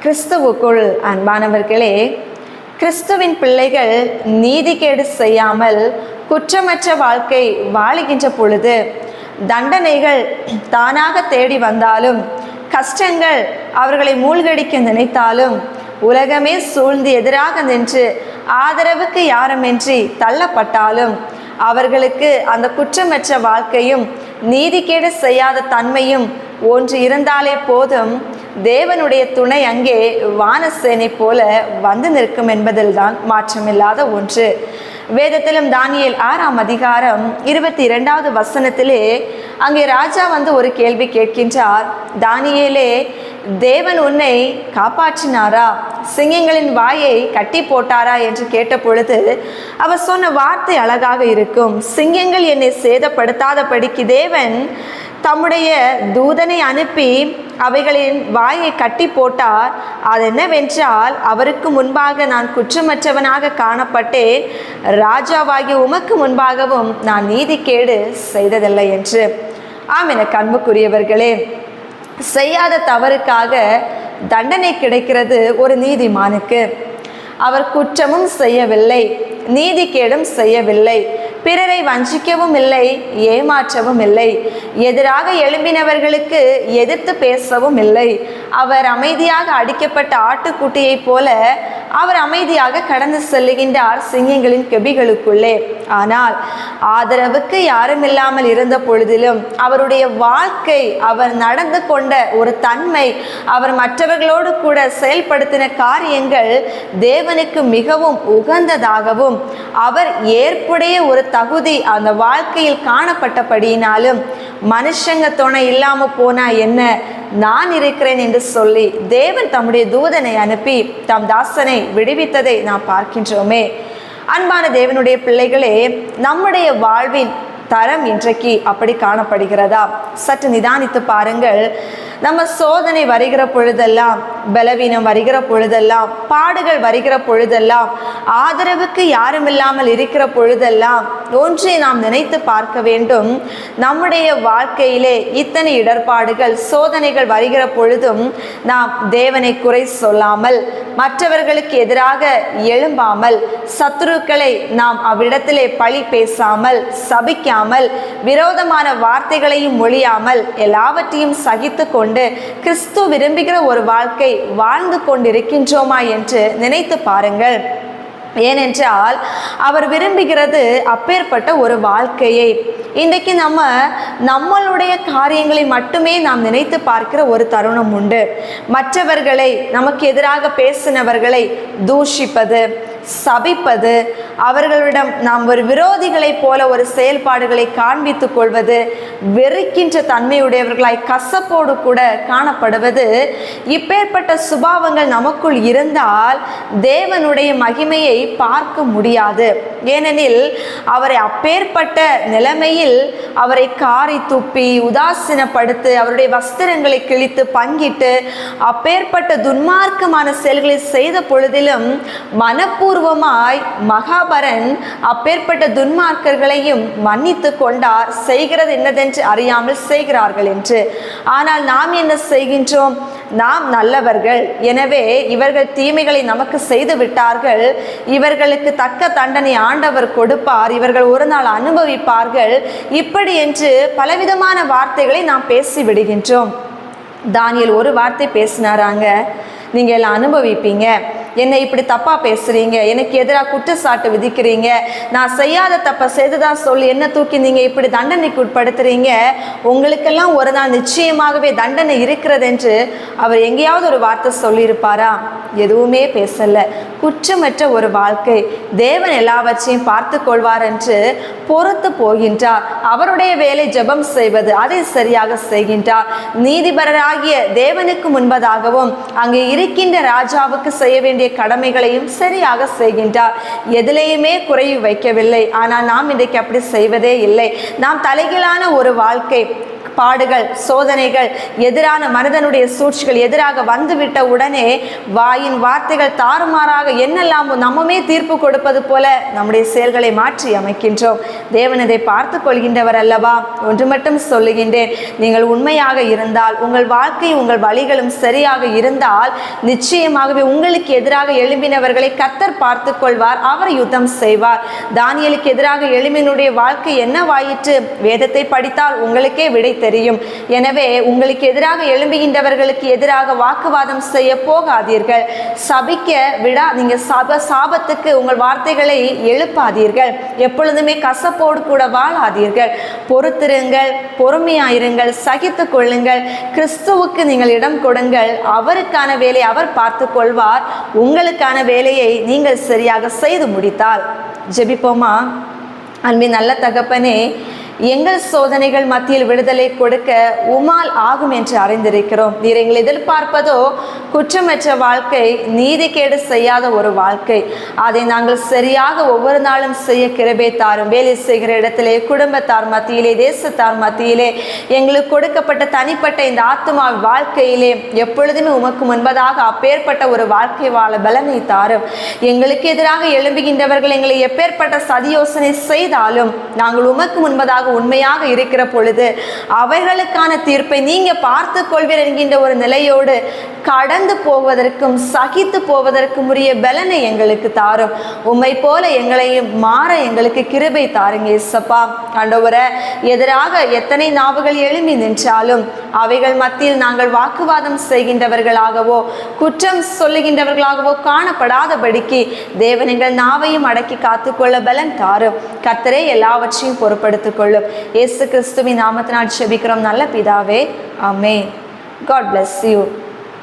கிறிஸ்துவுக்குள் அன்பானவர்களே கிறிஸ்துவின் பிள்ளைகள் நீதிகேடு செய்யாமல் குற்றமற்ற வாழ்க்கை வாழுகின்ற பொழுது தண்டனைகள் தானாக தேடி வந்தாலும் கஷ்டங்கள் அவர்களை மூழ்கடிக்க நினைத்தாலும் உலகமே சூழ்ந்து எதிராக நின்று ஆதரவுக்கு யாருமின்றி தள்ளப்பட்டாலும் அவர்களுக்கு அந்த குற்றமற்ற வாழ்க்கையும் நீதிகேடு செய்யாத தன்மையும் ஒன்று இருந்தாலே போதும் தேவனுடைய துணை அங்கே வானசேனை போல வந்து நிற்கும் என்பதில்தான் மாற்றமில்லாத ஒன்று. வேதத்திலும் தானியல் ஆறாம் அதிகாரம் இருபத்தி இரண்டாவது வசனத்திலே அங்கே ராஜா வந்து ஒரு கேள்வி கேட்கின்றார். தானியேலே தேவன் உன்னை காப்பாற்றினாரா? சிங்கங்களின் வாயை கட்டி போட்டாரா? என்று கேட்ட பொழுது அவர் சொன்ன வார்த்தை அழகாக இருக்கும். சிங்கங்கள் என்னை சேதப்படுத்தாதபடிக்கு தேவன் தம்முடைய தூதனை அனுப்பி அவைகளின் வாயை கட்டி போட்டார். அது என்னவென்றால் அவருக்கு முன்பாக நான் குற்றமற்றவனாக காணப்பட்டேன். ராஜாவாகிய உமக்கு முன்பாகவும் நான் நீதிக்கேடு செய்ததில்லை என்று. ஆம் என கண்புக்குரியவர்களே செய்யாத தவறுக்காக தண்டனை கிடைக்கிறது ஒரு நீதிமானுக்கு. அவர் குற்றமும் செய்யவில்லை நீதிக்கேடும் செய்யவில்லை. பிறரை வஞ்சிக்கவும் இல்லை ஏமாற்றவும் இல்லை. எதிராக எழும்பினவர்களுக்கு எதிர்த்து பேசவும் இல்லை. அவர் அமைதியாக அடிக்கப்பட்ட ஆட்டுக்குட்டியைப் போல அவர் அமைதியாக கடந்து செல்லுகின்றார் சிங்கங்களின் கெபிகளுக்குள்ளே. ஆனால் ஆதரவுக்கு யாரும் இல்லாமல் இருந்த பொழுதிலும் அவருடைய வாழ்க்கை அவர் நடந்து கொண்ட ஒரு தன்மை அவர் மற்றவர்களோடு கூட செயல்படுத்தின காரியங்கள் தேவனுக்கு மிகவும் உகந்ததாகவும் அவர் ஏற்புடைய ஒரு தகுதி அந்த வாழ்க்கையில் காணப்பட்டபடியினாலும் மனுஷங்க துணை இல்லாமல் போனால் என்ன? நான் இருக்கிறேன் என்று சொல்லி தேவன் தம்முடைய தூதனை அனுப்பி தம் தாசனை விடுவித்ததை நாம் பார்க்கின்றோமே. அன்பான தேவனுடைய பிள்ளைகளே நம்முடைய வாழ்வின் தரம் இன்றைக்கு அப்படி காணப்படுகிறதா? சற்று நிதானித்து பாருங்கள். நம்ம சோதனை வருகிற பொழுதெல்லாம் பலவீனம் வருகிற பொழுதெல்லாம் பாடுகள் வருகிற பொழுதெல்லாம் ஆதரவுக்கு யாரும் இல்லாமல் இருக்கிற பொழுதெல்லாம் ஒன்றை நாம் நினைத்து பார்க்க வேண்டும். நம்முடைய வாழ்க்கையிலே இத்தனை இடர்பாடுகள் சோதனைகள் வருகிற பொழுதும் நாம் தேவனை குறை சொல்லாமல் மற்றவர்களுக்கு எதிராக எழும்பாமல் சத்துருக்களை நாம் அவ்விடத்திலே பழி பேசாமல் சபிக்காமல் விரோதமான வார்த்தைகளையும் மொழியாமல் எல்லாவற்றையும் சகித்து கொண்டு கிறிஸ்து விரும்புகிற ஒரு வாழ்க்கை வாழ்ந்து கொண்டிருக்கின்றோமா என்று நினைத்து பாருங்கள். ஏனென்றால் அவர் விரும்புகிறது அப்பேற்பட்ட ஒரு வாழ்க்கையை. இன்றைக்கு நம்ம நம்மளுடைய காரியங்களை மட்டுமே நாம் நினைத்து பார்க்கிற ஒரு தருணம் உண்டு. மற்றவர்களை நமக்கு எதிராக பேசினவர்களை தூஷிப்பது சபிப்பது அவர்களிடம் நாம் ஒரு விரோதிகளைப் போல ஒரு செயல்பாடுகளை காண்பித்துக் கொள்வது வெறுக்கின்ற தன்மையுடையவர்களாய் கசப்போடு கூட காணப்படுவது இப்பேற்பட்ட சுபாவங்கள் நமக்குள் இருந்தால் தேவனுடைய மகிமையை பார்க்க முடியாது. ஏனெனில் அவரை அப்பேற்பட்ட நிலைமையில் அவரை காரி துப்பி உதாசீனப்படுத்து அவருடைய வஸ்திரங்களை கிழித்து பங்கிட்டு அப்பேற்பட்ட துன்மார்க்கமான செயல்களை செய்த பொழுதிலும் மனப்பூர்வமாய் மகா மகாபரன் அப்பேற்பட்ட துன்மார்க்கர்களையும் மன்னித்து கொண்டார். செய்கிறது என்னதென்று அறியாமல் செய்கிறார்கள் என்று. ஆனால் நாம் என்ன செய்கின்றோம்? நாம் நல்லவர்கள். எனவே இவர்கள் தீமைகளை நமக்கு செய்து விட்டார்கள். இவர்களுக்கு தக்க தண்டனை ஆண்டவர் கொடுப்பார். இவர்கள் ஒரு நாள் அனுபவிப்பார்கள். இப்படி என்று பலவிதமான வார்த்தைகளை நாம் பேசி விடுகின்றோம். தானியல் ஒரு வார்த்தை பேசினாராங்க. நீங்கள் எல்லாம் அனுபவிப்பீங்க. என்னை இப்படி தப்பாக பேசுகிறீங்க எனக்கு எதிராக குற்றச்சாட்டு விதிக்கிறீங்க. நான் செய்யாத தப்பை செய்துதான் சொல்லி என்ன தூக்கி நீங்கள் இப்படி தண்டனைக்கு உட்படுத்துறீங்க. உங்களுக்கெல்லாம் ஒரு நாள் நிச்சயமாகவே தண்டனை இருக்கிறது என்று அவர் எங்கேயாவது ஒரு வார்த்தை சொல்லியிருப்பாரா? எதுவுமே பேசலை. குற்றமற்ற ஒரு வாழ்க்கை. தேவன் எல்லாவற்றையும் பார்த்து கொள்வார் என்று பொறுத்து போகின்றார். அவருடைய வேலை ஜெபம் செய்வது அதை சரியாக செய்கின்றார். நீதிபரராகிய தேவனுக்கு முன்பதாகவும் அங்கே இருக்கின்ற ராஜாவுக்கு செய்ய வேண்டிய கடமைகளையும் சரியாக செய்கின்றார். எதிலேயுமே குறைவு வைக்கவில்லை. ஆனால் நாம் இன்றைக்கு அப்படி செய்வதே இல்லை. நாம் தலைகீழான ஒரு வாழ்க்கை பாடுகள் சோதனைகள் எதிரான மனிதனுடைய சூழ்ச்சிகள் எதிராக வந்துவிட்ட உடனே வாயின் வார்த்தைகள் தாறுமாறாக என்னெல்லாமோ நம்மமே தீர்ப்பு கொடுப்பது போல நம்முடைய செயல்களை மாற்றி அமைக்கின்றோம். தேவன் இதை பார்த்து கொள்கின்றவர் அல்லவா? ஒன்று மட்டும் சொல்லுகின்றேன். நீங்கள் உண்மையாக இருந்தால் உங்கள் வாழ்க்கை உங்கள் வழிகளும் சரியாக இருந்தால் நிச்சயமாகவே உங்களுக்கு எதிராக எழும்பினவர்களை கத்தர் பார்த்து கொள்வார் அவர் யுத்தம் செய்வார். தானியலுக்கு எதிராக எழும்பினுடைய வாழ்க்கை என்னவாயிற்று? வேதத்தை படித்தால் உங்களுக்கே விடை தெரியும். எனவே உங்களுக்கு எதிராக எழும்புகின்றவர்களுக்கு எதிராக வாக்குவாதம் செய்ய போகாதீர்கள். சபிக்க விடா நீங்க சப சாபத்துக்கு உங்கள் வார்த்தைகளை எழுப்பாதீர்கள். எப்பொழுதுமே கசப்போடு கூட வாழாதீர்கள். பொறுத்திருங்கள் பொறுமையாயிருங்கள் சகித்து கொள்ளுங்கள். கிறிஸ்துவுக்கு நீங்கள் இடம் கொடுங்கள். அவருக்கான வேலையை அவர் பார்த்து கொள்வார். உங்களுக்கான வேலையை நீங்கள் சரியாக செய்து முடித்தால். ஜெபிப்போமா? அன்பின் நல்ல தகப்பனே எங்கள் சோதனைகள் மத்தியில் விடுதலை கொடுக்க உமால் ஆகும் என்று அறிந்திருக்கிறோம். நீர் எங்கள் எதிர்பார்ப்பதோ குற்றமற்ற வாழ்க்கை நீதிக்கேடு செய்யாத ஒரு வாழ்க்கை. அதை நாங்கள் சரியாக ஒவ்வொரு நாளும் செய்ய கிருபை தாரும். வேலை செய்கிற இடத்திலே குடும்பத்தார் மத்தியிலே தேசத்தார் மத்தியிலே எங்களுக்கு கொடுக்கப்பட்ட தனிப்பட்ட இந்த ஆத்மா வாழ்க்கையிலே எப்பொழுதுமே உமக்கு முன்பதாக அப்பேற்பட்ட ஒரு வாழ்க்கை வாழ பலனை தாரும். எங்களுக்கு எதிராக எழும்புகின்றவர்கள் எங்களை எப்பேற்பட்ட சதியோசனை செய்தாலும் நாங்கள் உமக்கு முன்பதாக உண்மையாக இருக்கிற பொழுது அவைகளுக்கான தீர்ப்பை நீங்க பார்த்து கொள்வீர் என்கின்ற ஒரு நிலையோடு கடந்து போவதற்கும் சகித்து போவதற்கும் உரிய பலனை எங்களுக்கு தாரும். உண்மை போல எங்களையும் மாற எங்களுக்கு கிருபை தாருங்க இசப்பா ஆண்டவரை எதிராக எத்தனை நாவுகள் எழும்பி நின்றாலும் அவைகள் மத்தியில் நாங்கள் வாக்குவாதம் செய்கின்றவர்களாகவோ குற்றம் சொல்லுகின்றவர்களாகவோ காணப்படாதபடிக்கு தேவன் எங்கள் நாவையும் அடக்கி காத்துக்கொள்ள பலன் தாரும். கத்தரே எல்லாவற்றையும் பொறுப்படுத்திக் கொள்ளும். இயேசு கிறிஸ்துவின் நாமத்தினால் செபிக்கிறோம் நல்ல பிதாவே அமே காட் பிளஸ் யூ